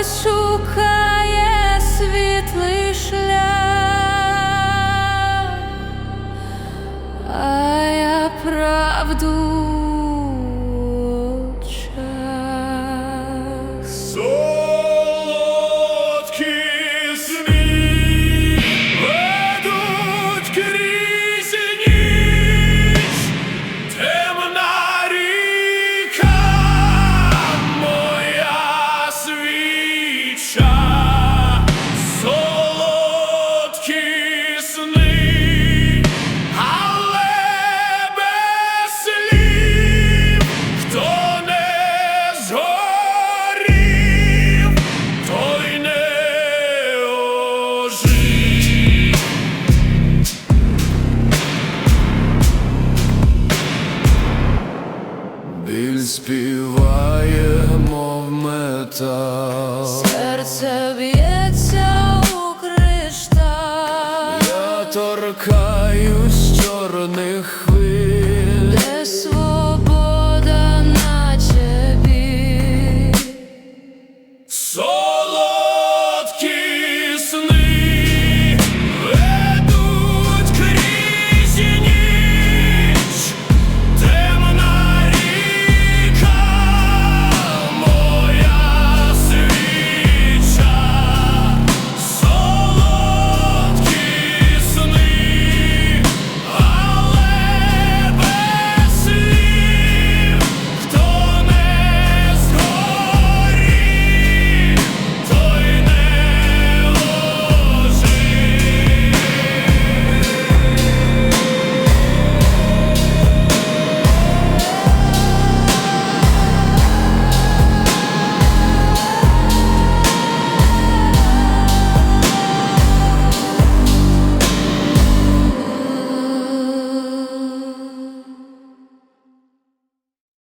хтось шукає світлий шлях, а я правду але без хто не згорів, той не ожив. Співає, мов метал. answer